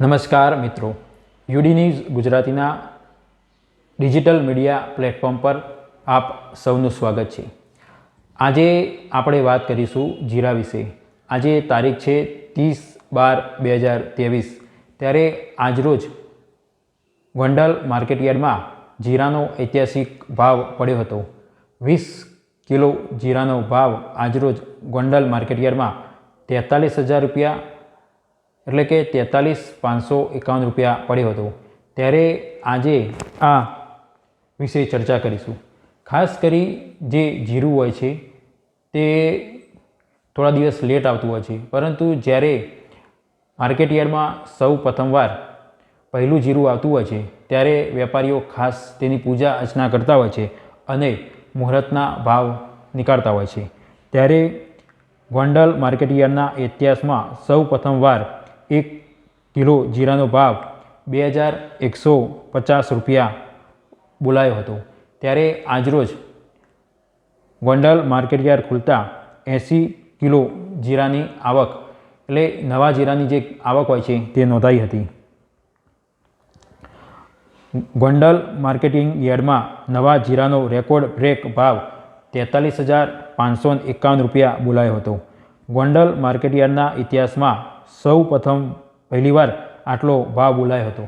નમસ્કાર મિત્રો. UD news ગુજરાતીના ડિજિટલ મીડિયા પ્લેટફોર્મ પર આપ સૌનું સ્વાગત છે. આજે આપણે વાત કરીશું જીરા વિશે. આજે તારીખ છે ત્રીસ બાર બે હજાર ત્રેવીસ. ત્યારે આજરોજ ગોંડલ માર્કેટયાર્ડમાં જીરાનો ઐતિહાસિક ભાવ પડ્યો હતો. વીસ કિલો જીરાનો ભાવ આજરોજ ગોંડલ માર્કેટયાર્ડમાં તેતાલીસ હજાર રૂપિયા એટલે કે તેતાલીસ પાંચસો એકાવન રૂપિયા પડ્યો હતો. ત્યારે આજે આ વિશે ચર્ચા કરીશું. ખાસ કરી જે જીરું હોય છે, તે થોડા દિવસ લેટ આવતું હોય છે. પરંતુ જ્યારે માર્કેટ યાર્ડમાં સૌ પ્રથમવાર પહેલું જીરું આવતું હોય છે, ત્યારે વેપારીઓ ખાસ તેની પૂજા અર્ચના કરતા હોય છે અને મુહૂર્તના ભાવ નીકાળતા હોય છે. ત્યારે ગોંડલ માર્કેટ યાર્ડના ઇતિહાસમાં સૌ પ્રથમવાર એક કિલો જીરાનો ભાવ બે હજાર એકસો પચાસ રૂપિયા બોલાયો હતો. ત્યારે આજરોજ ગોંડલ માર્કેટયાર્ડ ખુલતા એંસી કિલો જીરાની આવક એટલે નવા જીરાની જે આવક હોય છે તે નોંધાઈ હતી. ગોંડલ માર્કેટિંગ યાર્ડમાં નવા જીરાનો રેકોર્ડ બ્રેક ભાવ તેતાલીસ હજાર પાંચસો એકાવન રૂપિયા બોલાયો હતો. ગોંડલ માર્કેટયાર્ડના ઇતિહાસમાં સૌ પ્રથમ પહેલીવાર આટલો ભાવ બોલાયો હતો.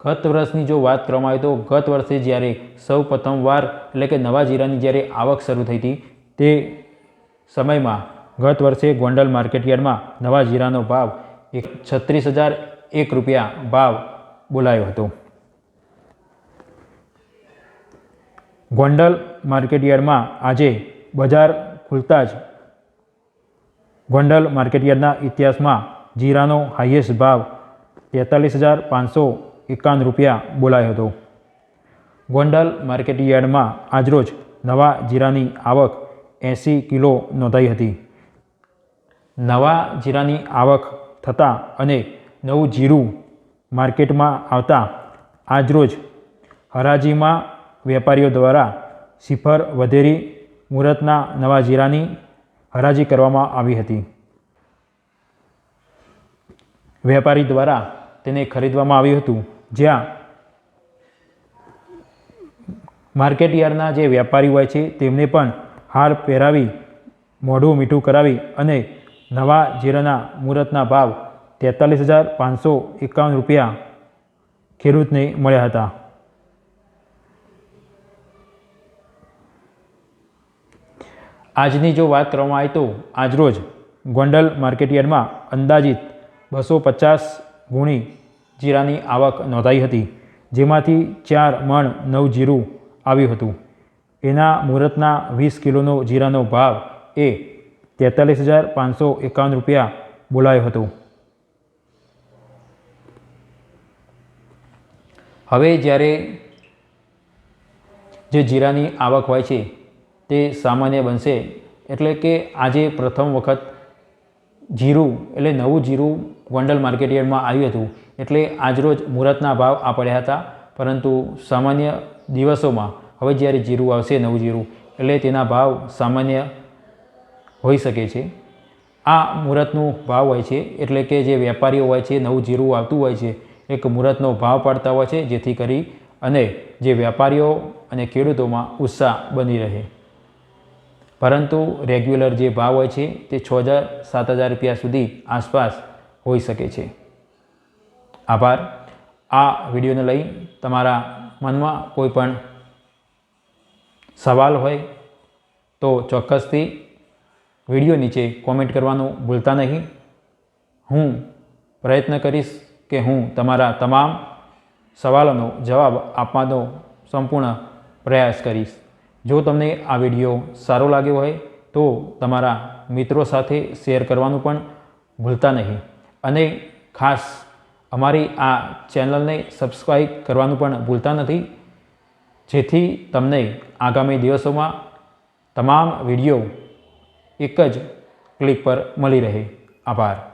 ગત વર્ષની જો વાત કરવામાં આવે તો ગત વર્ષે જ્યારે સૌ પ્રથમવાર એટલે કે નવા જીરાની જ્યારે આવક શરૂ થઈ હતી, તે સમયમાં ગત વર્ષે ગોંડલ માર્કેટયાર્ડમાં નવા જીરાનો ભાવ એક છત્રીસ હજાર એક રૂપિયા ભાવ બોલાયો હતો. ગોંડલ માર્કેટયાર્ડમાં આજે બજાર ખુલતા જ ગોંડલ માર્કેટયાર્ડના ઇતિહાસમાં જીરાનો હાઈએસ્ટ ભાવ તેતાલીસ હજાર પાંચસો એકાવન રૂપિયા બોલાયો હતો. ગોંડલ માર્કેટયાર્ડમાં આજરોજ નવા જીરાની આવક એંસી કિલો નોંધાઈ હતી. નવા જીરાની આવક થતાં અને નવું જીરું માર્કેટમાં આવતા આજરોજ હરાજીમાં વેપારીઓ દ્વારા સિફર વધેરી મુહૂર્તના નવા જીરાની હરાજી કરવામાં આવી હતી. વેપારી દ્વારા તેને ખરીદવામાં આવ્યું હતું. જ્યાં માર્કેટ યાર્ડના જે વેપારી હોય છે, તેમને પણ હાર પહેરાવી, મોઢું મીઠું કરાવી અને નવા જીરાના મુહૂર્તના ભાવ તેતાલીસ હજાર પાંચસો એકાવન રૂપિયા ખેડૂતને મળ્યા હતા. આજની જો વાત કરવામાં આવે તો, આજરોજ ગોંડલ માર્કેટયાર્ડમાં અંદાજિત બસો પચાસ ગુણી જીરાની આવક નોંધાઈ હતી, જેમાંથી ચાર મણ નવ જીરું આવ્યું હતું. એના મુહૂર્તના વીસ કિલોનો જીરાનો ભાવ એ તેતાલીસ હજાર પાંચસો એકાવન રૂપિયા બોલાયો હતો. હવે જ્યારે જે જીરાની આવક હોય છે, તે સામાન્ય બનશે, એટલે કે આજે પ્રથમ વખત જીરું, એટલે નવું જીરું ગોંડલ માર્કેટયાર્ડમાં આવ્યું હતું. એટલે આજરોજ મુહૂર્તના ભાવ આ પડ્યા હતા. પરંતુ સામાન્ય દિવસોમાં હવે જ્યારે જીરું આવશે, નવું જીરું, એટલે તેના ભાવ સામાન્ય હોઈ શકે છે. આ મુહૂર્તનું ભાવ હોય છે, એટલે કે જે વેપારીઓ હોય છે, નવું જીરું આવતું હોય છે, એક મુહૂર્તનો ભાવ પાડતા હોય છે, જેથી કરી અને જે વેપારીઓ અને ખેડૂતોમાં ઉત્સાહ બની રહે. પરંતુ રેગ્યુલર જે ભાવ હોય છે, તે છ હજાર, સાત હજાર રૂપિયા સુધી આસપાસ હોઈ શકે છે. આભાર. આ વિડીયોને લઈ તમારા મનમાં કોઈ પણ સવાલ હોય તો ચોક્કસથી વીડિયો નીચે કોમેન્ટ કરવાનું ભૂલતા નહીં. હું પ્રયત્ન કરીશ કે હું તમારા તમામ સવાલોનો જવાબ આપવાનો સંપૂર્ણ પ્રયાસ કરીશ. જો તમને આ વીડિયો સારો લાગ્યો હોય તો તમારા મિત્રો સાથે શેર કરવાનું પણ ભૂલતા નહીં. અને ખાસ અમારી આ ચેનલને સબસ્ક્રાઈબ કરવાનું પણ ભૂલતા નથી. જેથી તમને આગામી દિવસોમાં તમામ વીડિયો એક જ ક્લિક પર મળી રહે. આભાર.